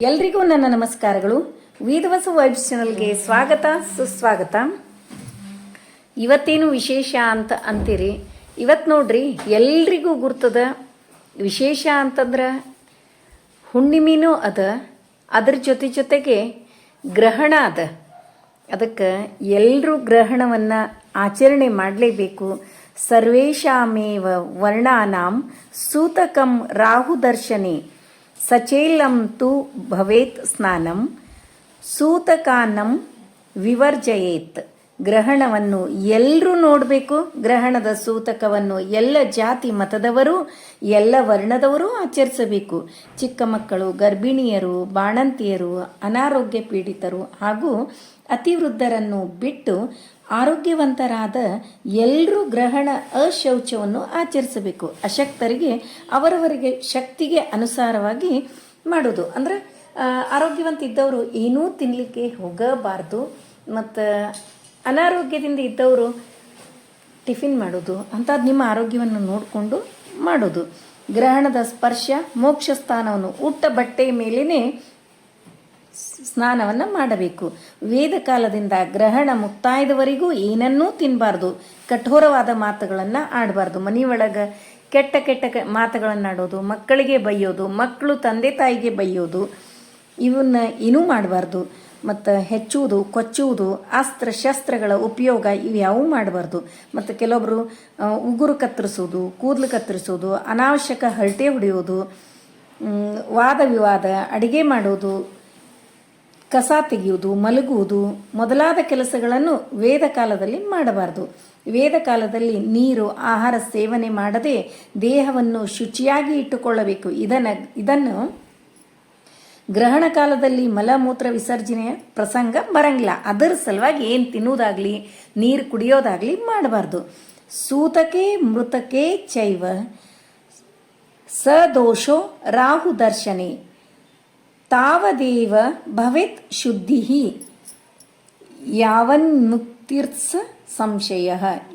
ಎಲ್ರಿಗೂ ನನ್ನ ನಮಸ್ಕಾರಗಳು. ವೇದವಸು ವೈಬ್ಸ್ ಚಾನಲ್ಗೆ ಸ್ವಾಗತ, ಸುಸ್ವಾಗತ. ಇವತ್ತೇನು ವಿಶೇಷ ಅಂತ ಅಂತೀರಿ? ಇವತ್ತು ನೋಡ್ರಿ, ಎಲ್ರಿಗೂ ಗುರ್ತದ ವಿಶೇಷ ಅಂತಂದ್ರೆ ಹುಣ್ಣಿಮೆನೂ ಅದ, ಅದ್ರ ಜೊತೆ ಜೊತೆಗೆ ಗ್ರಹಣ ಅದ. ಅದಕ್ಕೆ ಎಲ್ಲರೂ ಗ್ರಹಣವನ್ನು ಆಚರಣೆ ಮಾಡಲೇಬೇಕು. ಸರ್ವೇಶಾಮೇವ ವರ್ಣಾನಾಂ ಸೂತಕಂ ರಾಹುದರ್ಶನೆ ಸಚೇಲಂ ತು ಭವೇತ್ ಸ್ನಾನಂ, ಸೂತಕಾನಂ ವಿವರ್ಜಯೇತ್. ಗ್ರಹಣವನ್ನು ಎಲ್ಲರೂ ನೋಡಬೇಕು. ಗ್ರಹಣದ ಸೂತಕವನ್ನು ಎಲ್ಲ ಜಾತಿ ಮತದವರು, ಎಲ್ಲ ವರ್ಣದವರು ಆಚರಿಸಬೇಕು. ಚಿಕ್ಕ ಮಕ್ಕಳು, ಗರ್ಭಿಣಿಯರು, ಬಾಣಂತಿಯರು, ಅನಾರೋಗ್ಯ ಪೀಡಿತರು ಹಾಗೂ ಅತಿವೃದ್ಧರನ್ನು ಬಿಟ್ಟು ಆರೋಗ್ಯವಂತರಾದ ಎಲ್ಲರೂ ಗ್ರಹಣ ಅಶೌಚವನ್ನು ಆಚರಿಸಬೇಕು. ಅಶಕ್ತರಿಗೆ, ಅವರವರಿಗೆ ಶಕ್ತಿಗೆ ಅನುಸಾರವಾಗಿ ಮಾಡೋದು ಅಂದರೆ ಆರೋಗ್ಯವಂತ ಇದ್ದವರು ಏನೂ ತಿನ್ನಲಿಕ್ಕೆ ಹೋಗಬಾರ್ದು. ಮತ್ತು ಅನಾರೋಗ್ಯದಿಂದ ಇದ್ದವರು ಟಿಫಿನ್ ಮಾಡೋದು ಅಂಥದ್ದು ನಿಮ್ಮ ಆರೋಗ್ಯವನ್ನು ನೋಡಿಕೊಂಡು ಮಾಡೋದು ಗ್ರಹಣದ ಸ್ಪರ್ಶ ಮೋಕ್ಷ ಸ್ಥಾನವನ್ನು ಊಟ ಬಟ್ಟೆಯ ಮೇಲೇ ಸ್ನಾನವನ್ನು ಮಾಡಬೇಕು. ವೇದ ಕಾಲದಿಂದ ಗ್ರಹಣ ಮುಕ್ತಾಯದವರೆಗೂ ಏನನ್ನೂ ತಿನ್ನಬಾರ್ದು ಕಠೋರವಾದ ಮಾತುಗಳನ್ನು ಆಡಬಾರ್ದು. ಮನೆಯೊಳಗೆ ಕೆಟ್ಟ ಕೆಟ್ಟ ಕ ಮಾತುಗಳನ್ನು ಆಡೋದು ಮಕ್ಕಳಿಗೆ ಬೈಯೋದು ಮಕ್ಕಳು ತಂದೆ ತಾಯಿಗೆ ಬೈಯೋದು, ಇವನ್ನ ಏನೂ ಮಾಡಬಾರ್ದು. ಮತ್ತು ಹೆಚ್ಚುವುದು, ಕೊಚ್ಚುವುದು ಅಸ್ತ್ರ ಶಸ್ತ್ರಗಳ ಉಪಯೋಗ ಇವ್ಯಾವೂ ಮಾಡಬಾರ್ದು. ಮತ್ತು ಕೆಲವೊಬ್ಬರು ಉಗುರು ಕತ್ತರಿಸೋದು, ಕೂದಲು ಕತ್ತರಿಸೋದು, ಅನಾವಶ್ಯಕ ಹರಟೆ ಹೊಡೆಯೋದು ವಾದ ವಿವಾದ, ಅಡಿಗೆ ಮಾಡೋದು ಕಸ ತೆಗೆಯುವುದು, ಮಲಗುವುದು ಮೊದಲಾದ ಕೆಲಸಗಳನ್ನು ವೇದ ಕಾಲದಲ್ಲಿ ಮಾಡಬಾರದು. ವೇದ ಕಾಲದಲ್ಲಿ ನೀರು, ಆಹಾರ ಸೇವನೆ ಮಾಡದೆ ದೇಹವನ್ನು ಶುಚಿಯಾಗಿ ಇಟ್ಟುಕೊಳ್ಳಬೇಕು. ಇದನ್ನು ಇದನ್ನು ಗ್ರಹಣ ಕಾಲದಲ್ಲಿ ಮಲಮೂತ್ರ ವಿಸರ್ಜನೆಯ ಪ್ರಸಂಗ ಬರಂಗಿಲ್ಲ. ಅದರ ಸಲುವಾಗಿ ಏನು ತಿನ್ನುವುದಾಗಲಿ, ನೀರು ಕುಡಿಯೋದಾಗಲಿ ಮಾಡಬಾರ್ದು. ಸೂತಕೆ, ಮೃತಕೆ ಚೈವ ಸದೋಷೋ ರಾಹು ದರ್ಶನೆ. ತಾವದೇವ ಭವೆತ್ ಶುದ್ಧಿ ಯಾವನ್ಮುಕ್ತಿರ್ಸ ಸಂಶಯ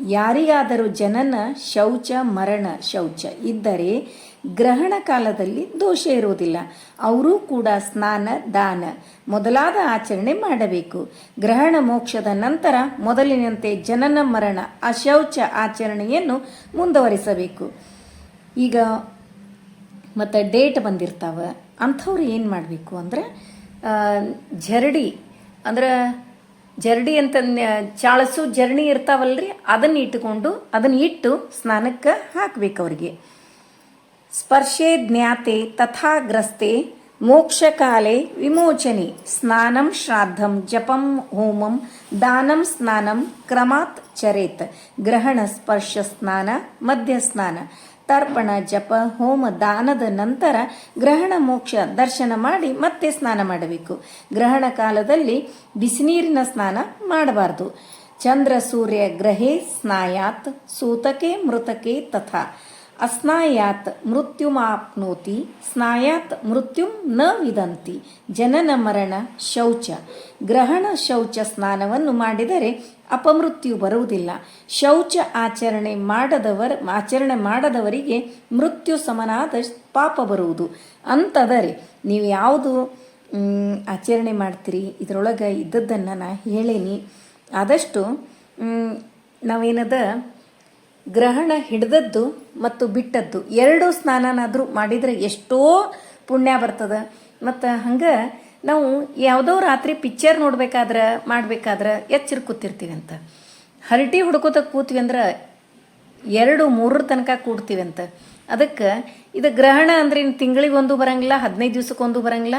ಯಾರಿಗಾದರೂ ಜನನ, ಶೌಚ, ಮರಣ, ಶೌಚ ಇದ್ದರೆ ಗ್ರಹಣ ಕಾಲದಲ್ಲಿ ದೋಷ ಇರುವುದಿಲ್ಲ. ಅವರೂ ಕೂಡ ಸ್ನಾನ, ದಾನ ಮೊದಲಾದ ಆಚರಣೆ ಮಾಡಬೇಕು. ಗ್ರಹಣ ಮೋಕ್ಷದ ನಂತರ ಮೊದಲಿನಂತೆ ಜನನ, ಮರಣ, ಅಶೌಚ ಆಚರಣೆಯನ್ನು ಮುಂದುವರಿಸಬೇಕು. ಈಗ ಮತ್ತು ಡೇಟ್ ಬಂದಿರ್ತಾವ, ಅಂಥವ್ರು ಏನು ಮಾಡಬೇಕು ಅಂದ್ರೆ ಜರಡಿ ಅಂದ್ರೆ ಜರಡಿ ಅಂತ ಚಾಳಸು ಜರಡಿ ಇರ್ತಾವಲ್ರಿ, ಅದನ್ನ ಇಟ್ಟುಕೊಂಡು ಅದನ್ನ ಇಟ್ಟು ಸ್ನಾನಕ್ಕೆ ಹಾಕ್ಬೇಕು ಅವರಿಗೆ. ಸ್ಪರ್ಶೆ ಜ್ಞಾತೆ ತಥಾಗ್ರಸ್ತೆ ಮೋಕ್ಷಕಾಲೆ ವಿಮೋಚನೆ, ಸ್ನಾನಂ ಶ್ರಾದ್ದಂ ಜಪಂ ಹೋಮಂ, ದಾನಂ ಸ್ನಾನಂ ಕ್ರಮಾತ್ ಚರೇತ್, ಗ್ರಹಣ ಸ್ಪರ್ಶ ಸ್ನಾನ ಮಧ್ಯ ಸ್ನಾನ. ತರ್ಪಣ ಜಪ, ಹೋಮ, ದಾನದ ನಂತರ ಗ್ರಹಣ, ಮೋಕ್ಷ ದರ್ಶನ ಮಾಡಿ ಮತ್ತೆ ಸ್ನಾನ ಮಾಡಬೇಕು. ಗ್ರಹಣ ಕಾಲದಲ್ಲಿ ಬಿಸಿನೀರಿನ ಸ್ನಾನ ಮಾಡಬಾರ್ದು. ಚಂದ್ರ, ಸೂರ್ಯ, ಗ್ರಹೇ, ಸ್ನಾಯಾತ್, ಸೂತಕೆ, ಮೃತಕೆ ತಥಾ. ಅಸ್ನಾಯಾತ್ ಮೃತ್ಯುಮಾಪ್ನೋತಿ ಸ್ನಾಯಾತ್ ಮೃತ್ಯುಂ ನ ವಿದಂತಿ, ಜನನ ಮರಣ ಶೌಚ. ಗ್ರಹಣ ಶೌಚ ಸ್ನಾನವನ್ನು ಮಾಡಿದರೆ ಅಪಮೃತ್ಯು ಬರುವುದಿಲ್ಲ. ಶೌಚ ಆಚರಣೆ ಮಾಡದವರ, ಆಚರಣೆ ಮಾಡದವರಿಗೆ ಮೃತ್ಯು ಸಮನಾದ ಪಾಪ ಬರುವುದು. ಅಂತದರೆ ನೀವು ಯಾವುದು ಆಚರಣೆ ಮಾಡ್ತೀರಿ? ಇದರೊಳಗೆ ಇದ್ದದ್ದನ್ನು ನಾ ಹೇಳೇನಿ. ಆದಷ್ಟು ನಾವೇನದ, ಗ್ರಹಣ ಹಿಡ್ದದ್ದು ಮತ್ತು ಬಿಟ್ಟದ್ದು ಎರಡು ಸ್ನಾನನಾದರೂ ಮಾಡಿದರೆ ಎಷ್ಟೋ ಪುಣ್ಯ ಬರ್ತದೆ. ಮತ್ತು ಹಂಗೆ ನಾವು ಯಾವುದೋ ರಾತ್ರಿ ಪಿಕ್ಚರ್ ನೋಡ್ಬೇಕಾದ್ರೆ, ಮಾಡಬೇಕಾದ್ರೆ ಎಚ್ಚರ ಕೂತಿರ್ತೀವಿ ಅಂತ. ಹರಟಿ ಹುಡ್ಕೋತ ಕೂತ್ವಿ ಅಂದ್ರೆ ಎರಡು ಮೂರರ ತನಕ ಕೂಡ್ತೀವಿ ಅಂತ. ಅದಕ್ಕೆ ಇದು ಗ್ರಹಣ ಅಂದ್ರೆ ಇನ್ನು ತಿಂಗಳಿಗೊಂದು ಬರಂಗಿಲ್ಲ, ಹದಿನೈದು ದಿವ್ಸಕ್ಕೊಂದು ಬರಂಗಿಲ್ಲ.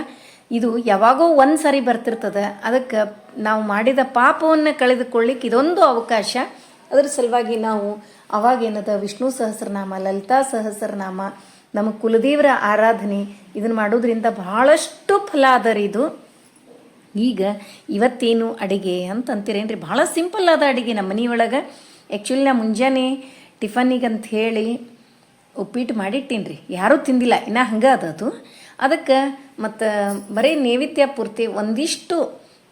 ಇದು ಯಾವಾಗೋ ಒಂದು ಸಾರಿ ಬರ್ತಿರ್ತದೆ. ಅದಕ್ಕೆ ನಾವು ಮಾಡಿದ ಪಾಪವನ್ನು ಕಳೆದುಕೊಳ್ಳಿಕ್ಕೆ ಇದೊಂದು ಅವಕಾಶ. ಅದರ ಸಲುವಾಗಿ ನಾವು ಅವಾಗೇನದ ವಿಷ್ಣು ಸಹಸ್ರನಾಮ, ಲಲಿತಾ ಸಹಸ್ರನಾಮ ನಮ್ಮ ಕುಲದೇವರ ಆರಾಧನೆ ಇದನ್ನು ಮಾಡೋದ್ರಿಂದ ಬಹಳಷ್ಟು ಫಲ ಅದ ರೀ ಇದು. ಈಗ ಇವತ್ತೇನು ಅಡಿಗೆ ಅಂತ ಅಂತೀರೇನ್ರಿ? ಭಾಳ ಸಿಂಪಲ್ ಅದ ಅಡಿಗೆ ನಮ್ಮ ಮನೆಯೊಳಗೆ ಆ್ಯಕ್ಚುಲಿ ನಾ ಮುಂಜಾನೆ ಟಿಫನಿಗೆ ಅಂತ ಹೇಳಿ ಉಪ್ಪಿಟ್ಟು ಮಾಡಿಟ್ಟೀನಿ ರೀ ಯಾರೂ ತಿಂದಿಲ್ಲ. ಇನ್ನು ಹಂಗೆ ಅದ ಅದು. ಅದಕ್ಕೆ ಮತ್ತು ಬರೀ ನೈವೇದ್ಯ ಪೂರ್ತಿ ಒಂದಿಷ್ಟು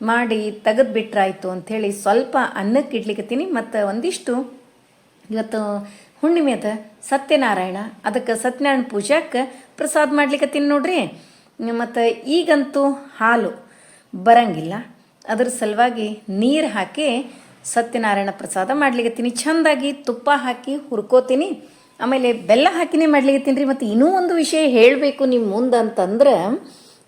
ಮಾಡಿ ತೆಗೆದು ಬಿಟ್ರಾಯ್ತು ಅಂಥೇಳಿ ಸ್ವಲ್ಪ ಅನ್ನಕ್ಕೆ ಇಡ್ಲಿಕ್ಕತ್ತೀನಿ ಮತ್ತು ಒಂದಿಷ್ಟು ಇವತ್ತು ಹುಣ್ಣಿಮೆ ಅದ ಸತ್ಯನಾರಾಯಣ, ಅದಕ್ಕೆ ಸತ್ಯನಾರಾಯಣ ಪೂಜಾಕ್ಕೆ ಪ್ರಸಾದ ಮಾಡ್ಲಿಕ್ಕತ್ತೀನಿ ನೋಡ್ರಿ. ಮತ್ತು ಈಗಂತೂ ಹಾಲು ಬರಂಗಿಲ್ಲ. ಅದ್ರ ಸಲುವಾಗಿ ನೀರು ಹಾಕಿ ಸತ್ಯನಾರಾಯಣ ಪ್ರಸಾದ ಮಾಡ್ಲಿಕತ್ತೀನಿ. ಚೆಂದಾಗಿ ತುಪ್ಪ ಹಾಕಿ ಹುರ್ಕೋತೀನಿ. ಆಮೇಲೆ ಬೆಲ್ಲ ಹಾಕಿನೇ ಮಾಡ್ಲಿಕತ್ತೀನಿ ರೀ ಮತ್ತು ಇನ್ನೂ ಒಂದು ವಿಷಯ ಹೇಳಬೇಕು ನಿಮ್ಮ ಮುಂದೆ ಅಂತಂದ್ರೆ,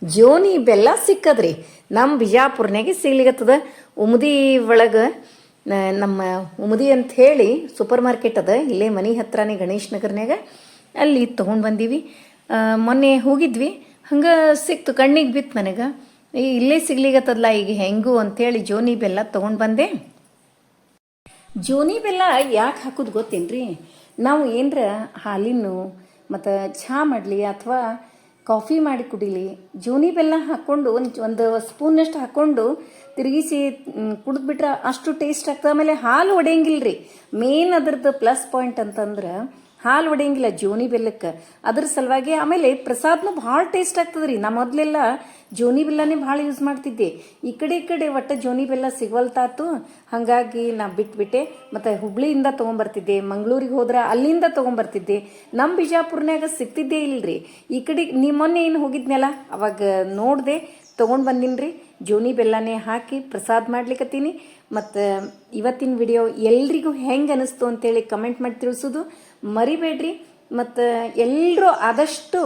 ಜೋನಿ ಬೆಲ್ಲ ಸಿಕ್ಕದ್ರಿ. ನಮ್ಮ ಬಿಜಾಪುರ್ನಾಗೆ ಸಿಗ್ಲಿಕತ್ತದ. ಉಮದಿ ಒಳಗೆ ನಮ್ಮ ಉಮದಿ ಅಂತ ಹೇಳಿ ಸೂಪರ್ ಮಾರ್ಕೆಟ್ ಅದ, ಇಲ್ಲೇ ಮನೆ ಹತ್ರನೇ ಗಣೇಶ್ ನಗರ್ನಾಗ ಅಲ್ಲಿ ತೊಗೊಂಡು ಬಂದೀವಿ. ಮೊನ್ನೆ ಹೋಗಿದ್ವಿ. ಹಂಗೆ ಸಿಕ್ತು, ಕಣ್ಣಿಗೆ ಬಿತ್ತು ನನಗೆ. ಈ ಇಲ್ಲೇ ಸಿಗ್ಲಿಗತ್ತದಲ್ಲ ಈಗ ಹೆಂಗು ಅಂಥೇಳಿ ಜೋನಿ ಬೆಲ್ಲ ತೊಗೊಂಡು ಬಂದೆ. ಜೋನಿ ಬೆಲ್ಲ ಯಾಕೆ ಹಾಕೋದು ಗೊತ್ತೇನ್ರಿ? ನಾವು ಏನರ ಹಾಲಿನ ಮತ್ತು ಚಹಾ ಮಾಡಲಿ ಅಥವಾ ಕಾಫಿ ಮಾಡಿ ಕುಡಿಲಿ. ಜೋನಿ ಬೆಲ್ಲ ಹಾಕ್ಕೊಂಡು ಒಂದು ಒಂದು ಸ್ಪೂನಷ್ಟು ಹಾಕ್ಕೊಂಡು ತಿರುಗಿಸಿ ಕುಡಿದ್ಬಿಟ್ರೆ ಅಷ್ಟು ಟೇಸ್ಟ್ ಆಗ್ತದೆ. ಆಮೇಲೆ ಹಾಲು ಒಡೆಯಂಗಿಲ್ಲ ರೀ ಮೇನ್ ಅದ್ರದ್ದು ಪ್ಲಸ್ ಪಾಯಿಂಟ್ ಅಂತಂದ್ರೆ ಹಾಲು ಒಡೆಯಂಗಿಲ್ಲ ಜೋನಿ ಬೆಲ್ಲಕ್ಕೆ. ಅದ್ರ ಸಲುವಾಗಿ ಆಮೇಲೆ ಪ್ರಸಾದ್ನು ಭಾಳ ಟೇಸ್ಟ್ ಆಗ್ತದೆ ರೀ. ನಾ ಮೊದಲೆಲ್ಲ ಜೋನಿ ಬೆಲ್ಲನೇ ಭಾಳ ಯೂಸ್ ಮಾಡ್ತಿದ್ದೆ. ಈ ಕಡೆ ಈ ಕಡೆ ಒಟ್ಟು ಜೋನಿ ಬೆಲ್ಲ ಸಿಗವಲ್ತಾತು. ಹಾಗಾಗಿ ನಾ ಬಿಟ್ಬಿಟ್ಟೆ. ಮತ್ತು ಹುಬ್ಳಿಯಿಂದ ತೊಗೊಂಬರ್ತಿದ್ದೆ, ಮಂಗಳೂರಿಗೆ ಹೋದ್ರೆ ಅಲ್ಲಿಂದ ತೊಗೊಂಬರ್ತಿದ್ದೆ. ನಮ್ಮ ಬಿಜಾಪುರ್ನ್ಯಾಗ ಸಿಗ್ತಿದ್ದೇ ಇಲ್ಲರಿ ಈ ಕಡೆ ನೀ ಮೊನ್ನೆ ಏನು ಹೋಗಿದ್ನಲ್ಲ, ಅವಾಗ ನೋಡಿದೆ, ತೊಗೊಂಡು ಬಂದೀನಿ ರೀ ಜೋನಿ ಬೆಲ್ಲನೇ ಹಾಕಿ ಪ್ರಸಾದ ಮಾಡ್ಲಿಕತ್ತೀನಿ. ಮತ್ತು ಇವತ್ತಿನ ವಿಡಿಯೋ ಎಲ್ರಿಗೂ ಹೆಂಗೆ ಅನಿಸ್ತು ಅಂತೇಳಿ ಕಮೆಂಟ್ ಮಾಡಿ ತಿಳಿಸೋದು ಮರಿಬೇಡ್ರಿ. ಮತ್ತು ಎಲ್ಲರೂ ಆದಷ್ಟು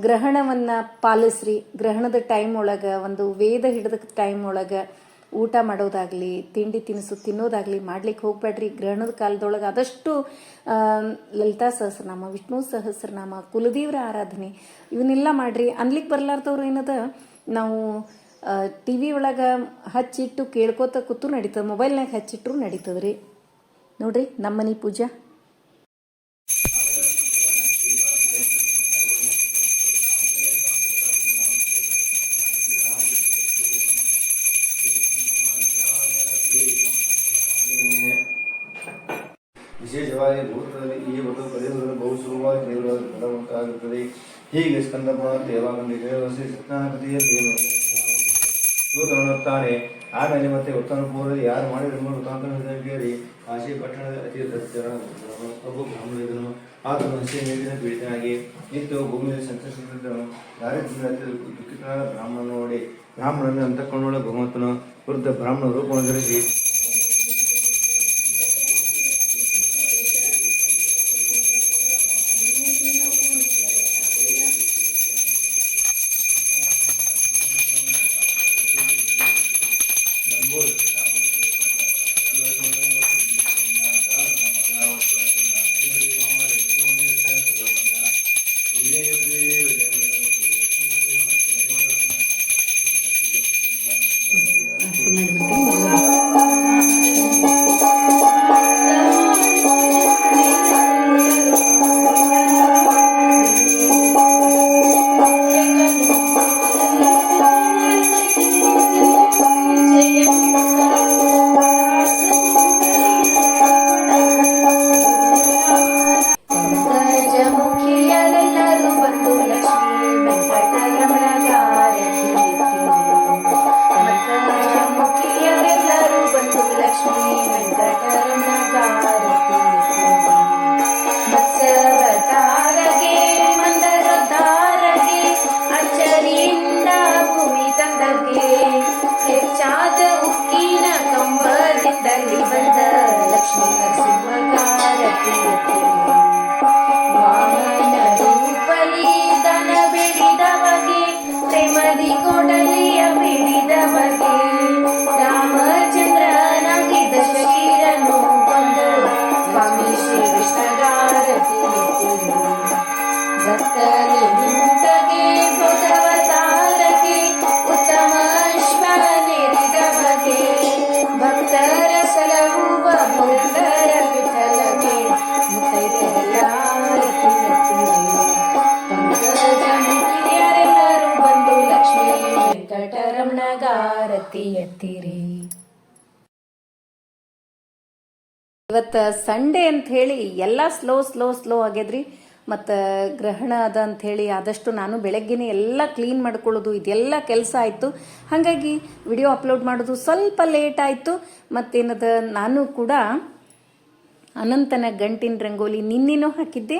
ಗ್ರಹಣವನ್ನು ಪಾಲಿಸ್ರಿ. ಗ್ರಹಣದ ಟೈಮ್ ಒಳಗೆ, ಒಂದು ವೇದ ಹಿಡಿದ ಟೈಮ್ ಒಳಗೆ ಊಟ ಮಾಡೋದಾಗಲಿ, ತಿಂಡಿ ತಿನಿಸು ತಿನ್ನೋದಾಗಲಿ ಮಾಡ್ಲಿಕ್ಕೆ ಹೋಗ್ಬೇಡ್ರಿ. ಗ್ರಹಣದ ಕಾಲದೊಳಗೆ ಆದಷ್ಟು ಲಲಿತಾ ಸಹಸ್ರನಾಮ, ವಿಷ್ಣು ಸಹಸ್ರನಾಮ, ಕುಲದೇವರ ಆರಾಧನೆ, ಇವನ್ನೆಲ್ಲ ಮಾಡ್ರಿ. ಅನ್ಲಿಕ್ಕೆ ಬರ್ಲಾರ್ದವ್ರು ಏನದ, ನಾವು ಟಿ ವಿ ಒಳಗೆ ಹಚ್ಚಿಟ್ಟು ಕೇಳ್ಕೋತ ಕೂತು ನಡೀತದೆ ಮೊಬೈಲ್ನಾಗ ಹಚ್ಚಿಟ್ರು ನಡೀತದೆ ರೀ ನೋಡ್ರಿ, ನಮ್ಮನೆ ಪೂಜಾ. ವಿಶೇಷವಾಗಿ ಭೂತದಲ್ಲಿ ಈ ಒಂದು ಪಡೆಯುವುದನ್ನು ಬಹು ಸುಲಭವಾಗಿ ದೇವರಾದ ಫಲವಂತಾಗುತ್ತದೆ ಹೀಗೆ ಸ್ಕಂದ ದೇವಾನಂದಿ ದೇವಸಿ ಸತ್ಯನಾಪತಿಯ ಸೂತನುತ್ತಾನೆ ಆಮೇಲೆ ಮತ್ತೆ ಉತ್ತಮ ಪೂರ್ವದಲ್ಲಿ ಯಾರು ಮಾಡಿದ್ರು ವೃತ್ತಾಂತ ಕೇಳಿ ಕಾಶಿ ಪಟ್ಟಣದ ಅತಿ ಒಬ್ಬ ಬ್ರಾಹ್ಮಣನು ಆತನು ಹಸಿ ನೀರಿನ ಪೀಡಿತನಾಗಿ ನಿಂತು ಭೂಮಿಯಲ್ಲಿ ಸಂತೋಷಿಸಿದ್ದನು ದಾರಿದ್ರ್ಯ ದುಃಖಿತನಾದ ಬ್ರಾಹ್ಮಣ ನೋಡಿ ಬ್ರಾಹ್ಮಣನ ಅಂತಕೊಂಡೊಳ ಭಗವಂತನು ವೃದ್ಧ ಬ್ರಾಹ್ಮಣ ರೂಪವನ್ನು ಧರಿಸಿ ಕಂಬದಿಂದಲಿ ಬಂದ ಇವತ್ತು ಸಂಡೇ ಅಂತ ಹೇಳಿ ಎಲ್ಲ ಸ್ಲೋ ಸ್ಲೋ ಸ್ಲೋ ಆಗ್ಯದ್ರಿ. ಮತ್ತು ಗ್ರಹಣ ಅದ ಅಂತ ಹೇಳಿ ಆದಷ್ಟು ನಾನು ಬೆಳಗ್ಗೆನೇ ಎಲ್ಲ ಕ್ಲೀನ್ ಮಾಡ್ಕೊಳ್ಳೋದು, ಇದೆಲ್ಲ ಕೆಲಸ ಆಯಿತು. ಹಾಗಾಗಿ ವಿಡಿಯೋ ಅಪ್ಲೋಡ್ ಮಾಡೋದು ಸ್ವಲ್ಪ ಲೇಟ್ ಆಯಿತು. ಮತ್ತೇನದ ನಾನು ಕೂಡ ಅನಂತನ ಗಂಟಿನ ರಂಗೋಲಿ ನಿನ್ನೆನೂ ಹಾಕಿದ್ದೆ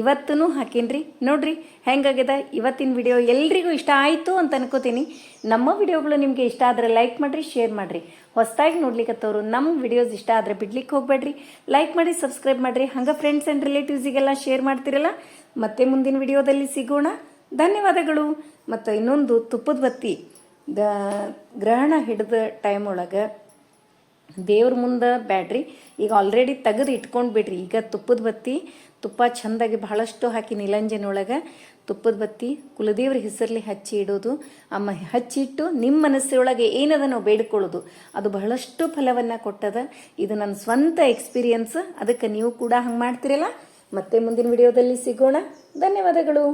ಇವತ್ತೂ ಹಾಕೀನ್ರಿ? ನೋಡ್ರಿ, ಹೆಂಗಾಗ್ಯದ? ಇವತ್ತಿನ ವಿಡಿಯೋ ಎಲ್ರಿಗೂ ಇಷ್ಟ ಆಯಿತು ಅಂತ ಅನ್ಕೋತೀನಿ. ನಮ್ಮ ವಿಡಿಯೋಗಳು ನಿಮಗೆ ಇಷ್ಟ ಆದರೆ ಲೈಕ್ ಮಾಡಿರಿ ಶೇರ್ ಮಾಡಿರಿ. ಹೊಸದಾಗಿ ನೋಡ್ಲಿಕ್ಕತ್ತವರು ನಮ್ಮ ವಿಡಿಯೋಸ್ ಇಷ್ಟ ಆದರೆ ಬಿಡ್ಲಿಕ್ಕೆ ಹೋಗಬೇಡ್ರಿ. ಲೈಕ್ ಮಾಡಿ ಸಬ್ಸ್ಕ್ರೈಬ್ ಮಾಡಿರಿ. ಹಂಗೆ ಫ್ರೆಂಡ್ಸ್ ಆ್ಯಂಡ್ ರಿಲೇಟಿವ್ಸಿಗೆಲ್ಲ ಶೇರ್ ಮಾಡ್ತಿರಲ್ಲ, ಮತ್ತೆ ಮುಂದಿನ ವಿಡಿಯೋದಲ್ಲಿ ಸಿಗೋಣ. ಧನ್ಯವಾದಗಳು. ಮತ್ತು ಇನ್ನೊಂದು ತುಪ್ಪದ ಬತ್ತಿ, ದ, ಗ್ರಹಣ ಹಿಡಿದ ಟೈಮ್ ಒಳಗೆ ದೇವ್ರ ಮುಂದೆ ಬ್ಯಾಡ್ರಿ. ಈಗ ಆಲ್ರೆಡಿ ತೆಗೆದು ಇಟ್ಕೊಂಡು ಬಿಡ್ರಿ. ಈಗ ತುಪ್ಪದ ಬತ್ತಿ, ತುಪ್ಪ ಚೆಂದಾಗಿ ಬಹಳಷ್ಟು ಹಾಕಿ ನಿಲಂಜನೊಳಗೆ ತುಪ್ಪದ ಬತ್ತಿ, ಕುಲದೇವ್ರ ಹೆಸರಲ್ಲಿ ಹಚ್ಚಿ ಇಡೋದು. ಅಮ್ಮ ಹಚ್ಚಿಟ್ಟು ನಿಮ್ಮ ಮನಸ್ಸಿನೊಳಗೆ ಏನದ ನಾವು ಬೇಡ್ಕೊಳ್ಳೋದು. ಅದು ಬಹಳಷ್ಟು ಫಲವನ್ನು ಕೊಟ್ಟದ. ಇದು ನನ್ನ ಸ್ವಂತ ಎಕ್ಸ್ಪೀರಿಯನ್ಸ್ ಅದಕ್ಕೆ ನೀವು ಕೂಡ ಹಂಗೆ ಮಾಡ್ತಿರಲ್ಲ? ಮತ್ತೆ ಮುಂದಿನ ವಿಡಿಯೋದಲ್ಲಿ ಸಿಗೋಣ. ಧನ್ಯವಾದಗಳು.